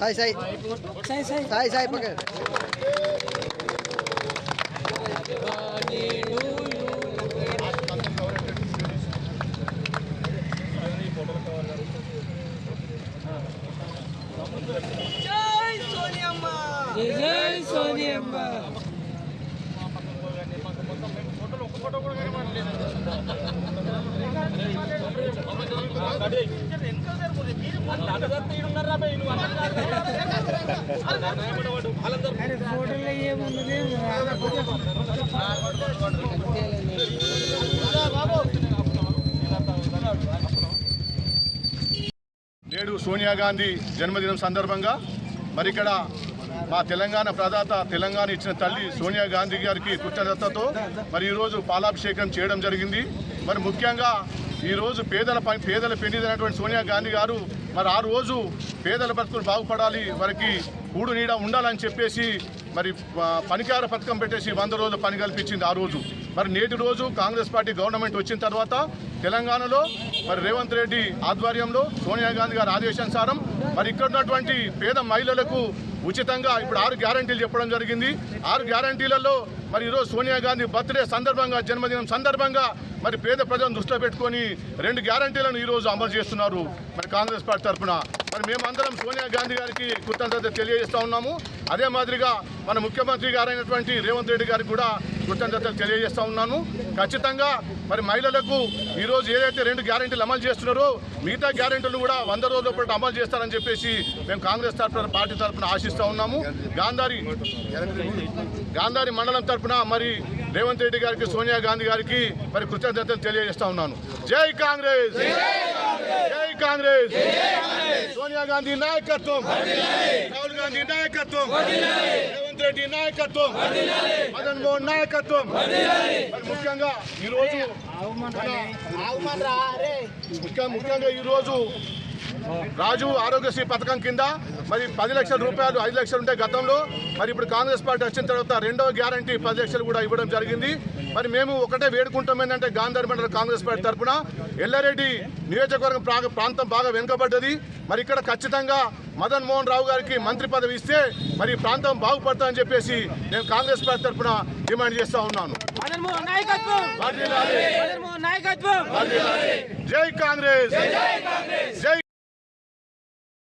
అరే సాయి సాయి సాయి సాయి సాయి పక్కన ఫోటోలో నేడు సోనియా గాంధీ జన్మదినం సందర్భంగా మరి ఇక్కడ మా తెలంగాణ ప్రదాత తెలంగాణ ఇచ్చిన తల్లి సోనియా గాంధీ గారికి కృతజ్ఞతతో మరి ఈరోజు పాలాభిషేకం చేయడం జరిగింది. మరి ముఖ్యంగా ఈరోజు పేదల ప- పేదల పెండిదైనటువంటి సోనియా గాంధీ గారు మరి ఆ రోజు పేదల బతుకులు బాగుపడాలి వారికి కూడు నీడ ఉండాలని చెప్పేసి మరి పనికార పథకం పెట్టేసి వంద రోజుల పని కల్పించింది ఆ రోజు. మరి నేటి రోజు కాంగ్రెస్ పార్టీ గవర్నమెంట్ వచ్చిన తర్వాత తెలంగాణలో మరి రేవంత్ రెడ్డి ఆధ్వర్యంలో సోనియా గాంధీ గారి ఆదేశానుసారం మరి ఇక్కడ ఉన్నటువంటి పేద మహిళలకు ఉచితంగా ఇప్పుడు ఆరు గ్యారంటీలు చెప్పడం జరిగింది. ఆరు గ్యారంటీలలో మరి ఈరోజు సోనియా గాంధీ బర్త్డే సందర్భంగా జన్మదినం సందర్భంగా మరి పేద ప్రజలను దృష్టిలో పెట్టుకొని రెండు గ్యారంటీలను ఈరోజు అమలు చేస్తున్నారు మరి కాంగ్రెస్ పార్టీ తరఫున. మరి మేమందరం సోనియా గాంధీ గారికి కృతజ్ఞత తెలియజేస్తా ఉన్నాము. అదే మాదిరిగా మన ముఖ్యమంత్రి గారైనటువంటి రేవంత్ రెడ్డి గారికి కూడా కృతజ్ఞతలు తెలియజేస్తా ఉన్నాను. ఖచ్చితంగా మరి మహిళలకు ఈరోజు ఏదైతే రెండు గ్యారెంటీలు అమలు చేస్తున్నారో మిగతా గ్యారెంటీలు కూడా వంద రోజుల పాటు అమలు చేస్తారని చెప్పేసి మేము కాంగ్రెస్ తరఫున పార్టీ తరఫున ఆశిస్తూ ఉన్నాము. గాంధారి గాంధారి మండలం తరఫున మరి రేవంత్ రెడ్డి గారికి సోనియా గాంధీ గారికి మరి కృతజ్ఞతలు తెలియజేస్తా ఉన్నాను. జై కాంగ్రెస్! జై కాంగ్రెస్! సోనియా గాంధీ నాయకత్వం! రాహుల్ గాంధీ నాయకత్వం! రెడ్డి నాయకత్వం. మదన్ మోహన్ నాయకత్వం ముఖ్యంగా ఈరోజు ముఖ్యంగా ఈరోజు రాజు ఆరోగ్యశ్రీ పథకం కింద మరి పది లక్షల రూపాయలు ఐదు లక్షలు ఉంటే గతంలో మరి ఇప్పుడు కాంగ్రెస్ పార్టీ వచ్చిన తర్వాత రెండవ గ్యారంటీ పది లక్షలు కూడా ఇవ్వడం జరిగింది. మరి మేము ఒకటే వేడుకుంటాం ఏంటంటే గాంధారి మండల కాంగ్రెస్ పార్టీ తరఫున ఎల్లారెడ్డి నియోజకవర్గం ప్రా- ప్రాంతం బాగా వెనుకబడ్డది. మరి ఇక్కడ ఖచ్చితంగా మదన్ మోహన్ రావు గారికి మంత్రి పదవి ఇస్తే మరి ప్రాంతం బాగుపడతామని చెప్పేసి నేను కాంగ్రెస్ పార్టీ తరఫున డిమాండ్ చేస్తా ఉన్నాను. జై కాంగ్రెస్!